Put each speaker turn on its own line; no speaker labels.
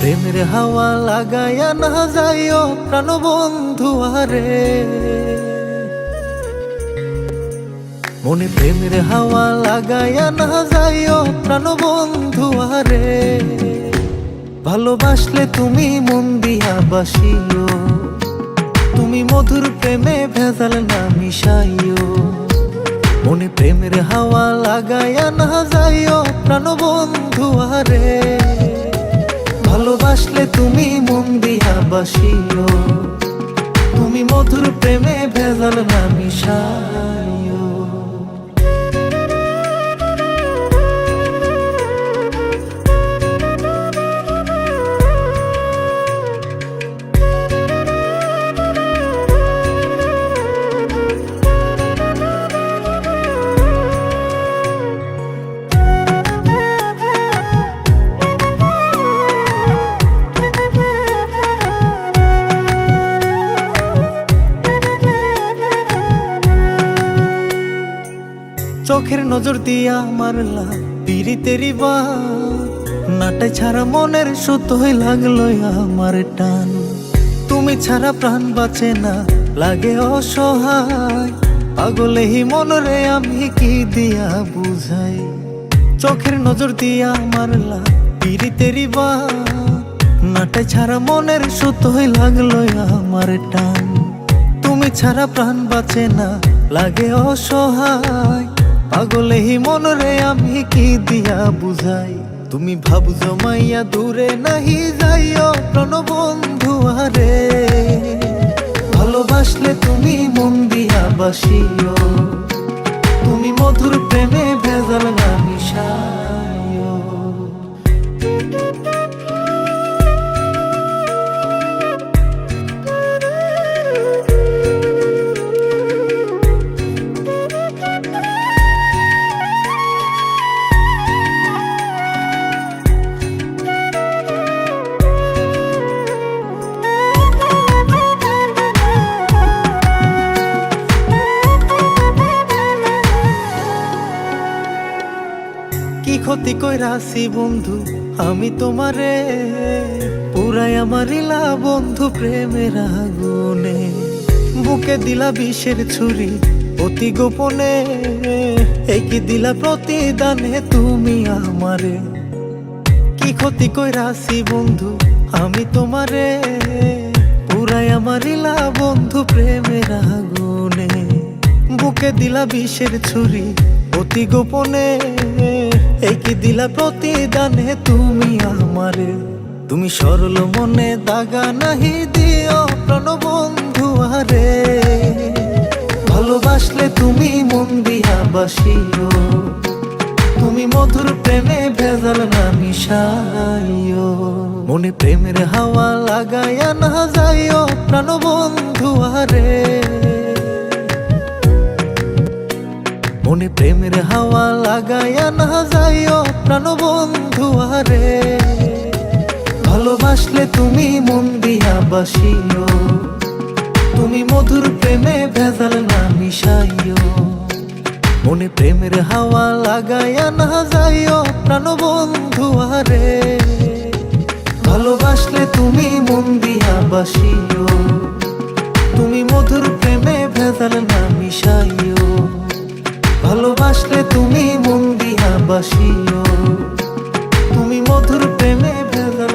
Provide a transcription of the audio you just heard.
হাওয়া লাগাইয়া না যাইও প্রাণ বন্ধু আরে। মনে প্রেমের হাওয়া লাগাইয়া না যাইও প্রাণ বন্ধু আরে। ভালোবাসলে তুমি মন দিয়া বাসিও, তুমি মধুর প্রেমে ভেজাল না মিশাইও। মনে প্রেমের হাওয়া লাগাইয়া না যাইও প্রাণ বন্ধু আরে। ভালোবাসলে তুমি মন দিয়া বাসিও। তুমি মধুর প্রেমে ভেজাল না মিশাইও। চোখের নজর দিয়া মারলা পিরি তেরি বা নাটে ছাড়া মনের সুতোই লাগল আমার টান। তুমি ছাড়া প্রাণ বাঁচে না, লাগে অসহায়। পাগলে হি মনরে আমি কি দিয়া বুঝাই? চোখের নজর দিয়া মারলা পিরি তেরি বা নাটে ছাড়া মনের সুতোই লাগল আমার টান। তুমি ছাড়া প্রাণ বাঁচে না, লাগে অসহায়। পাগলে মন মনরে আমি কি দিয়া বুঝাই? তুমি ভাব জমাইয়া দূরে নাহি যাইও প্রণবন্ধু আরে। ভালোবাসলে তুমি মন দিয়া বাসিও। তুমি মধুর প্রেমে ভেজাল ক্ষতি কইরাছি বন্ধু, আমি তোমারে পুরাই আমার ইলা বন্ধু প্রেমের আগুনে। বুকে দিলা বিষের ছুরি অতি গোপনে, একই দিলা প্রতিদানে তুমি আমারে। কি ক্ষতি কইরাছি বন্ধু, আমি তোমারে পুরাই আমার ইলা বন্ধু প্রেমের আগুনে। বুকে দিলা বিষের ছুরি অতি গোপনে একই দিলা প্রতিদানে তুমি আমারে? তুমি সরল মনে দাগা নাহি দিও প্রণ বন্ধু আরে। ভালোবাসলে তুমি মন দিয়া বাসিও। তুমি মধুর প্রেমে ভেজাল না মিশাইও। মনে প্রেমের হাওয়া লাগাইয়া না যাইও প্রাণ বন্ধু আরে। প্রেমের হাওয়া লাগাইয়া না যাইও প্রাণ বন্ধু আরে। ভালোবাসলে তুমি মন দিয়া বাসিও। তুমি মধুর প্রেমে ভেজাল না মিশাইও। মনে প্রেমের হাওয়া লাগাইয়া না যাইও প্রাণ বন্ধু আরে। ভালোবাসলে তুমি মন দিয়া বাসিও। তুমি মধুর প্রেমে ভেজাল না মিশাইও। ভালোবাসলে তুমি মন দিয়া বাসিও। তুমি মধুর প্রেমে ভেজাল